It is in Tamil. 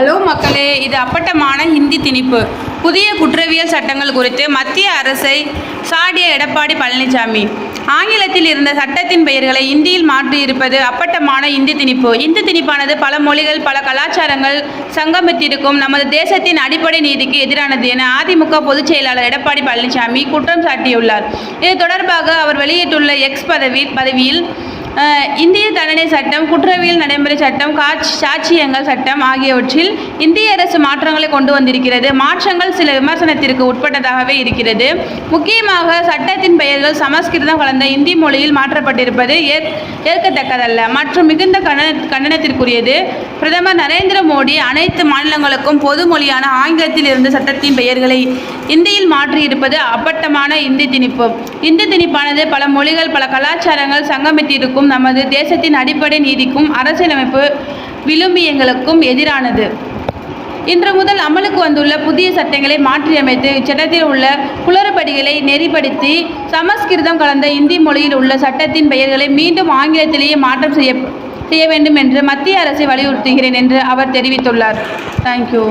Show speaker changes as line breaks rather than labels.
ஹலோ மக்களே இது அப்பட்டமான ஹிந்தி திணிப்பு. புதிய குற்றவியல் சட்டங்கள் குறித்து மத்திய அரசை சாடிய எடப்பாடி பழனிசாமி. ஆங்கிலத்தில் இருந்த சட்டத்தின் பெயர்களை இந்தியில் மாற்றியிருப்பது அப்பட்டமான இந்தி திணிப்பு. இந்தி திணிப்பானது பல மொழிகள் பல கலாச்சாரங்கள் சங்கமித்திருக்கும் நமது தேசத்தின் அடிப்படை நீதிக்கு எதிரானது என அதிமுக பொதுச் செயலாளர் எடப்பாடி பழனிசாமி குற்றம் சாட்டியுள்ளார். இது தொடர்பாக அவர் வெளியிட்டுள்ள எக்ஸ் பதவி பதவியில் இந்திய தண்டனை சட்டம் குற்றவியல் நடைமுறை சட்டம் காட்சி சாட்சியங்கள் சட்டம் ஆகியவற்றில் இந்திய அரசு மாற்றங்களை கொண்டு வந்திருக்கிறது. மாற்றங்கள் சில விமர்சனத்திற்கு உட்பட்டதாகவே இருக்கிறது. முக்கியமாக சட்டத்தின் பெயர்கள் சமஸ்கிருதம் கலந்த இந்தி மொழியில் மாற்றப்பட்டிருப்பது ஏற் ஏற்கத்தக்கதல்ல. மற்றும் மிகுந்த கண்டன கண்டனத்திற்குரியது. பிரதமர் நரேந்திர மோடி அனைத்து மாநிலங்களுக்கும் பொது மொழியான ஆங்கிலத்தில் இருந்த சட்டத்தின் பெயர்களை இந்தியில் மாற்றியிருப்பது அப்பட்டமான இந்தி திணிப்பு. இந்தி திணிப்பானது பல மொழிகள் பல கலாச்சாரங்கள் சங்கமித்திருக்கும் நமது தேசத்தின் அடிப்படை நீதிக்கும் அரசியலமைப்பு விழுமியங்களுக்கும் எதிரானது. இன்று முதல் அமலுக்கு வந்துள்ள புதிய சட்டங்களை மாற்றியமைத்து இச்சட்டத்தில் உள்ள குளறுபடிகளை நெறிப்படுத்தி சமஸ்கிருதம் கலந்த இந்தி மொழியில் உள்ள சட்டத்தின் பெயர்களை மீண்டும் ஆங்கிலத்திலேயே மாற்றம் செய்ய செய்ய வேண்டும் என்று மத்திய அரசை வலியுறுத்துகிறேன் என்று அவர் தெரிவித்துள்ளார். தேங்க்யூ